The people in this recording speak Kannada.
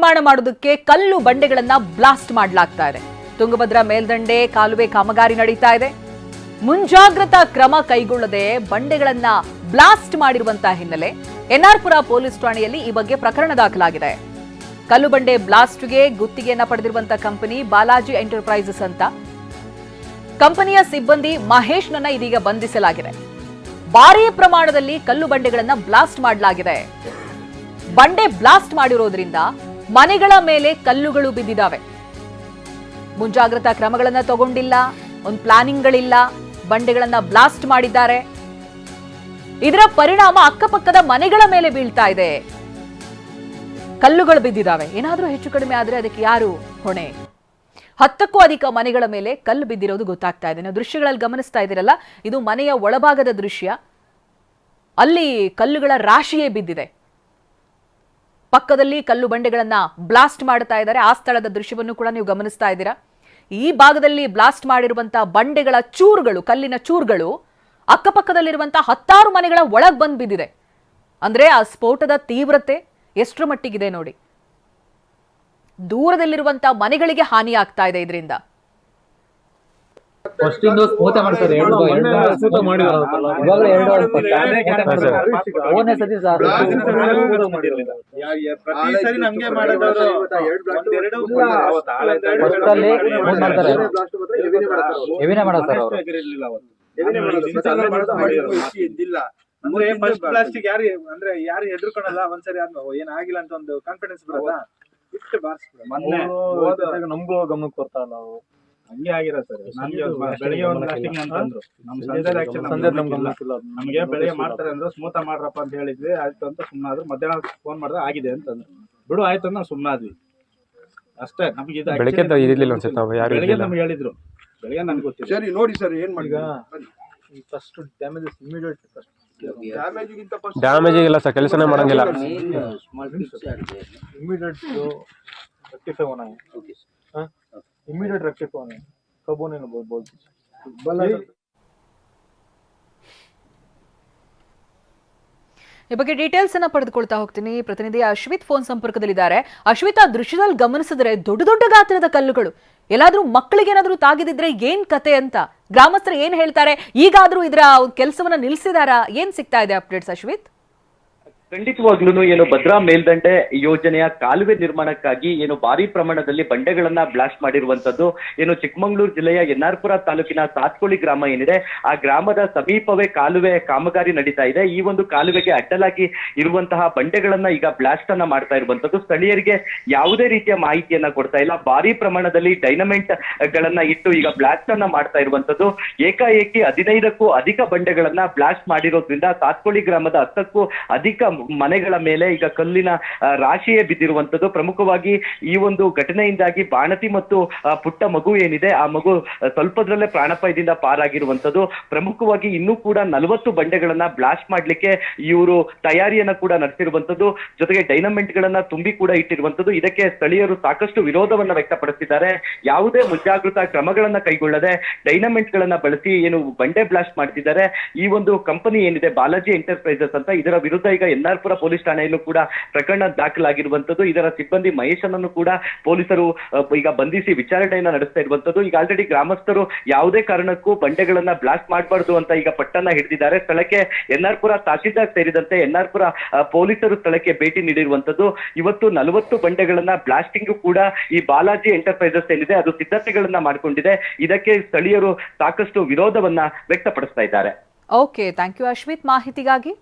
ನಿರ್ಮಾಣ ಮಾಡೋದಕ್ಕೆ ಕಲ್ಲು ಬಂಡೆಗಳನ್ನ ಬ್ಲಾಸ್ಟ್ ಮಾಡಲಾಗ್ತಾ ಇದೆ. ತುಂಗಭದ್ರಾ ಮೇಲ್ದಂಡೆ ಕಾಲುವೆ ಕಾಮಗಾರಿ ನಡೀತಾ ಇದೆ. ಮುಂಜಾಗ್ರತಾ ಕ್ರಮ ಕೈಗೊಳ್ಳದೆ ಬಂಡೆಗಳನ್ನ ಬ್ಲಾಸ್ಟ್ ಮಾಡಿರುವಂತಹ ಹಿನ್ನೆಲೆ ಎನ್ಆರ್ಪುರ ಪೊಲೀಸ್ ಠಾಣೆಯಲ್ಲಿ ಈ ಬಗ್ಗೆ ಪ್ರಕರಣ ದಾಖಲಾಗಿದೆ. ಕಲ್ಲು ಬಂಡೆ ಬ್ಲಾಸ್ಟ್ಗೆ ಗುತ್ತಿಗೆಯನ್ನ ಪಡೆದಿರುವಂತಹ ಕಂಪನಿ ಬಾಲಾಜಿ ಎಂಟರ್ಪ್ರೈಸಸ್ ಅಂತ. ಕಂಪನಿಯ ಸಿಬ್ಬಂದಿ ಮಹೇಶ್ನನ್ನ ಇದೀಗ ಬಂಧಿಸಲಾಗಿದೆ. ಭಾರೀ ಪ್ರಮಾಣದಲ್ಲಿ ಕಲ್ಲು ಬಂಡೆಗಳನ್ನ ಬ್ಲಾಸ್ಟ್ ಮಾಡಲಾಗಿದೆ. ಬಂಡೆ ಬ್ಲಾಸ್ಟ್ ಮಾಡಿರೋದ್ರಿಂದ ಮನೆಗಳ ಮೇಲೆ ಕಲ್ಲುಗಳು ಬಿದ್ದಿದ್ದಾವೆ. ಮುಂಜಾಗ್ರತಾ ಕ್ರಮಗಳನ್ನ ತಗೊಂಡಿಲ್ಲ, ಒಂದು ಪ್ಲಾನಿಂಗ್ಗಳಿಲ್ಲ, ಬಂಡೆಗಳನ್ನ ಬ್ಲಾಸ್ಟ್ ಮಾಡಿದ್ದಾರೆ. ಇದರ ಪರಿಣಾಮ ಅಕ್ಕಪಕ್ಕದ ಮನೆಗಳ ಮೇಲೆ ಬೀಳ್ತಾ ಇದೆ. ಕಲ್ಲುಗಳು ಬಿದ್ದಿದ್ದಾವೆ. ಏನಾದರೂ ಹೆಚ್ಚು ಕಡಿಮೆ ಆದರೆ ಅದಕ್ಕೆ ಯಾರು ಹೊಣೆ? ಹತ್ತಕ್ಕೂ ಅಧಿಕ ಮನೆಗಳ ಮೇಲೆ ಕಲ್ಲು ಬಿದ್ದಿರೋದು ಗೊತ್ತಾಗ್ತಾ ಇದೆ. ನೀವು ದೃಶ್ಯಗಳಲ್ಲಿ ಗಮನಿಸ್ತಾ ಇದ್ದೀರಲ್ಲ, ಇದು ಮನೆಯ ಒಳಭಾಗದ ದೃಶ್ಯ. ಅಲ್ಲಿ ಕಲ್ಲುಗಳ ರಾಶಿಯೇ ಬಿದ್ದಿದೆ. ಪಕ್ಕದಲ್ಲಿ ಕಲ್ಲು ಬಂಡೆಗಳನ್ನ ಬ್ಲಾಸ್ಟ್ ಮಾಡ್ತಾ ಇದ್ದಾರೆ. ಆ ಸ್ಥಳದ ದೃಶ್ಯವನ್ನು ಕೂಡ ನೀವು ಗಮನಿಸ್ತಾ ಇದ್ದೀರಾ? ಈ ಭಾಗದಲ್ಲಿ ಬ್ಲಾಸ್ಟ್ ಮಾಡಿರುವಂತಹ ಬಂಡೆಗಳ ಚೂರುಗಳು, ಕಲ್ಲಿನ ಚೂರುಗಳು ಅಕ್ಕಪಕ್ಕದಲ್ಲಿರುವಂತಹ ಹತ್ತಾರು ಮನೆಗಳ ಒಳಗೆ ಬಂದು ಬಿದ್ದಿದೆ ಅಂದ್ರೆ ಆ ಸ್ಫೋಟದ ತೀವ್ರತೆ ಎಷ್ಟರ ಮಟ್ಟಿಗಿದೆ ನೋಡಿ. ದೂರದಲ್ಲಿರುವಂತಹ ಮನೆಗಳಿಗೆ ಹಾನಿ ಆಗ್ತಾ ಇದೆ ಇದರಿಂದ. ಫಸ್ಟ್ ಇಂದು ಸ್ಮೂತ ಮಾಡ್ತಾರೆ. ಎರಡು ಎರಡು ಸ್ಮೂತ ಮಾಡಿದಾರಲ್ಲ. ಇವಾಗಲೇ ಎರಡು ವರ್ಷ ಹಾ, ಮೂರನೇ ಸತಿ ಸರ್ ಪ್ರತಿ ಸರಿ ನಮ್ಗೆ ಮಾಡೋದವ್ರು ಒಂದೆರಡು First ಅಲ್ಲಿ ಮೂರ್ ಮಾಡ್ತಾರೆ. ಹೆವಿನೇ ಮಾಡೋದು ಸರ್ ಅವರು. ಅಂದ್ರೆ ಫಸ್ಟ್ ಪ್ಲಾಸ್ಟಿಕ್ ಯಾರು ಅಂದ್ರೆ ಯಾರು ಹೆದರ್ಕೊಳಲ್ಲ? ಒಂದ್ಸರಿ ಆದ್ಮೇಲೆ ಏನಾಗಿಲ್ಲ ಅಂತ ಒಂದು ಕಾನ್ಫಿಡೆನ್ಸ್ ಬರಲ್ಲ ಇಷ್ಟು ಬಾರ್ಸ್ ಮೊನ್ನೆ ನಮ್ಗೂ ಗಮನಕ್ಕೆ ಬರ್ತಾ ಇಲ್ಲ ಅವು ಹಂಗೆ ಆಗಿರೋ ಸರ್. ನಮ್ಗೆ ಬೆಳಿಗ್ಗೆ ಒಂದು ಲಾಸ್ಟಿಂಗ್ ಅಂತಂದ್ರು. ನಮ್ ಸಂಜೆ ಸಂಜೆ ನಮ್ಗೆ ಬೆಳಿಗ್ಗೆ ಮಾಡ್ತಾರೆ ಅಂದ್ರೆ ಸ್ಮೂತ ಮಾಡ್ರಪ್ಪ ಅಂತ ಹೇಳಿದ್ವಿ. ಆಯ್ತು ಅಂತ ಸುಮ್ಮನಾದ್ರು ಮಧ್ಯಾಹ್ನ ಫೋನ್ ಮಾಡಿದ್ರೆ ಆಗಿದೆ ಅಂತಂದ್ರು. ಬಿಡು ಆಯ್ತು ಅಂತ ನಾವು ಸುಮ್ಮನಾದ್ವಿ ಅಷ್ಟೇ. ನಮ್ಗೆ ಇದು ಬೆಳಿಗ್ಗೆ ಇರಲಿಲ್ಲ ಅನ್ಸುತ್ತೆ ಯಾರು ಬೆಳಿಗ್ಗೆ ನಮ್ಗೆ ಹೇಳಿದ್ರು. ಬೆಳಿಗ್ಗೆ ನನ್ಗೆ ಗೊತ್ತಿಲ್ಲ. ಸರಿ ನೋಡಿ ಸರ್ ಏನು ಮಾಡಿ first damages immediate first damage ಇಲ್ಲ ಸರ್ ಕೆಲಸನೇ ಮಾಡಂಗಿಲ್ಲ. ಇಮಿಡಿಯೇಟ್ ರೆಕ್ಟಿಫೈ ಓನಾಗಿ ಓಕೆ ಸರ್ ಇಮಿಡಿಯೇಟ್ ರಕ್ಷಕವನ್ನ ಕಬೋನೇನು ಬರ್ಬೋದು ಬಲ್ಲ ಈ ಬಗ್ಗೆ ಡೀಟೇಲ್ಸ್ ಅನ್ನ ಪಡೆದುಕೊಳ್ತಾ ಹೋಗ್ತೀನಿ. ಪ್ರತಿನಿಧಿ ಅಶ್ವಿತ್ ಫೋನ್ ಸಂಪರ್ಕದಲ್ಲಿದ್ದಾರೆ. ಅಶ್ವಿತ್ ಆ ದೃಶ್ಯದಲ್ಲಿ ಗಮನಿಸಿದ್ರೆ ದೊಡ್ಡ ದೊಡ್ಡ ಗಾತ್ರದ ಕಲ್ಲುಗಳು. ಎಲ್ಲಾದ್ರೂ ಮಕ್ಕಳಿಗೆ ಏನಾದ್ರೂ ತಾಗಿದಿದ್ರೆ ಏನ್ ಕತೆ ಅಂತ? ಗ್ರಾಮಸ್ಥರು ಏನ್ ಹೇಳ್ತಾರೆ? ಈಗಾದ್ರೂ ಇದರ ಕೆಲಸವನ್ನ ನಿಲ್ಸಿದಾರ? ಏನ್ ಸಿಗ್ತಾ ಇದೆ ಅಪ್ಡೇಟ್ಸ್ ಅಶ್ವಿತ್? ಖಂಡಿತವಾಗ್ಲೂ ಏನು ಭದ್ರಾ ಮೇಲ್ದಂಡೆ ಯೋಜನೆಯ ಕಾಲುವೆ ನಿರ್ಮಾಣಕ್ಕಾಗಿ ಏನು ಭಾರಿ ಪ್ರಮಾಣದಲ್ಲಿ ಬಂಡೆಗಳನ್ನ ಬ್ಲಾಸ್ಟ್ ಮಾಡಿರುವಂತದ್ದು ಏನು ಚಿಕ್ಕಮಗಳೂರು ಜಿಲ್ಲೆಯ ಎನ್ಆರ್ಪುರ ತಾಲೂಕಿನ ಸಾತ್ಕೋಳಿ ಗ್ರಾಮ ಏನಿದೆ, ಆ ಗ್ರಾಮದ ಸಮೀಪವೇ ಕಾಲುವೆ ಕಾಮಗಾರಿ ನಡೀತಾ ಇದೆ. ಈ ಒಂದು ಕಾಲುವೆಗೆ ಅಡ್ಡಲಾಗಿ ಇರುವಂತಹ ಬಂಡೆಗಳನ್ನ ಈಗ ಬ್ಲಾಸ್ಟ್ ಅನ್ನ ಮಾಡ್ತಾ ಇರುವಂತದ್ದು ಸ್ಥಳೀಯರಿಗೆ ಯಾವುದೇ ರೀತಿಯ ಮಾಹಿತಿಯನ್ನ ಕೊಡ್ತಾ ಇಲ್ಲ. ಭಾರಿ ಪ್ರಮಾಣದಲ್ಲಿ ಡೈನಮೆಂಟ್ ಗಳನ್ನ ಇಟ್ಟು ಈಗ ಬ್ಲಾಸ್ಟ್ ಅನ್ನ ಮಾಡ್ತಾ ಇರುವಂತದ್ದು ಏಕಾಏಕಿ ಹದಿನೈದಕ್ಕೂ ಅಧಿಕ ಬಂಡೆಗಳನ್ನ ಬ್ಲಾಸ್ಟ್ ಮಾಡಿರೋದ್ರಿಂದ ಸಾತ್ಕೋಳಿ ಗ್ರಾಮದ ಹತ್ತಕ್ಕೂ ಅಧಿಕ ಮನೆಗಳ ಮೇಲೆ ಈಗ ಕಲ್ಲಿನ ರಾಶಿಯೇ ಬಿದ್ದಿರುವಂತದ್ದು ಪ್ರಮುಖವಾಗಿ ಈ ಒಂದು ಘಟನೆಯಿಂದಾಗಿ ಬಾಣತಿ ಮತ್ತು ಪುಟ್ಟ ಮಗು ಏನಿದೆ, ಆ ಮಗು ಸ್ವಲ್ಪದ್ರಲ್ಲೇ ಪ್ರಾಣಪಾಯದಿಂದ ಪಾರಾಗಿರುವಂಥದ್ದು. ಪ್ರಮುಖವಾಗಿ ಇನ್ನೂ ಕೂಡ ನಲವತ್ತು ಬಂಡೆಗಳನ್ನ ಬ್ಲಾಸ್ಟ್ ಮಾಡ್ಲಿಕ್ಕೆ ಇವರು ತಯಾರಿಯನ್ನ ಕೂಡ ನಡೆಸಿರುವಂತದ್ದು ಜೊತೆಗೆ ಡೈನಮೆಂಟ್ ಗಳನ್ನ ತುಂಬಿ ಕೂಡ ಇಟ್ಟಿರುವಂತದ್ದು ಇದಕ್ಕೆ ಸ್ಥಳೀಯರು ಸಾಕಷ್ಟು ವಿರೋಧವನ್ನ ವ್ಯಕ್ತಪಡಿಸಿದ್ದಾರೆ. ಯಾವುದೇ ಮುಂಜಾಗ್ರತಾ ಕ್ರಮಗಳನ್ನ ಕೈಗೊಳ್ಳದೆ ಡೈನಮೆಂಟ್ ಗಳನ್ನ ಬಳಸಿ ಏನು ಬಂಡೆ ಬ್ಲಾಸ್ಟ್ ಮಾಡ್ತಿದ್ದಾರೆ. ಈ ಒಂದು ಕಂಪನಿ ಏನಿದೆ, ಬಾಲಾಜಿ ಎಂಟರ್ಪ್ರೈಸಸ್ ಅಂತ, ಇದರ ವಿರುದ್ಧ ಈಗ ಎನ್ಆರ್ಪುರ ಪೊಲೀಸ್ ಠಾಣೆಯಲ್ಲೂ ಕೂಡ ಪ್ರಕರಣ ದಾಖಲಾಗಿರುವಂತದ್ದು ಇದರ ಸಿಬ್ಬಂದಿ ಮಹೇಶನನ್ನು ಕೂಡ ಪೊಲೀಸರು ಈಗ ಬಂಧಿಸಿ ವಿಚಾರಣೆಯನ್ನ ನಡೆಸ್ತಾ ಇರುವಂತದ್ದು ಈಗ ಆಲ್ರೆಡಿ ಗ್ರಾಮಸ್ಥರು ಯಾವುದೇ ಕಾರಣಕ್ಕೂ ಬಂಡೆಗಳನ್ನ ಬ್ಲಾಸ್ಟ್ ಮಾಡಬಾರ್ದು ಅಂತ ಈಗ ಪಟ್ಟನ್ನ ಹಿಡಿದಿದ್ದಾರೆ. ಸ್ಥಳಕ್ಕೆ ಎನ್ಆರ್ಪುರ ತಹಸೀಲ್ದಾರ್ ಸೇರಿದಂತೆ ಎನ್ಆರ್ಪುರ ಪೊಲೀಸರು ಸ್ಥಳಕ್ಕೆ ಭೇಟಿ ನೀಡಿರುವಂತದ್ದು ಇವತ್ತು ನಲವತ್ತು ಬಂಡೆಗಳನ್ನ ಬ್ಲಾಸ್ಟಿಂಗ್ ಕೂಡ ಈ ಬಾಲಾಜಿ ಎಂಟರ್ಪ್ರೈಸಸ್ ಏನಿದೆ, ಅದು ಸಿದ್ಧತೆಗಳನ್ನ ಮಾಡಿಕೊಂಡಿದೆ. ಇದಕ್ಕೆ ಸ್ಥಳೀಯರು ಸಾಕಷ್ಟು ವಿರೋಧವನ್ನ ವ್ಯಕ್ತಪಡಿಸ್ತಾ ಇದ್ದಾರೆ. ಓಕೆ ಥ್ಯಾಂಕ್ ಯು ಅಶ್ವಿತ್ ಮಾಹಿತಿಗಾಗಿ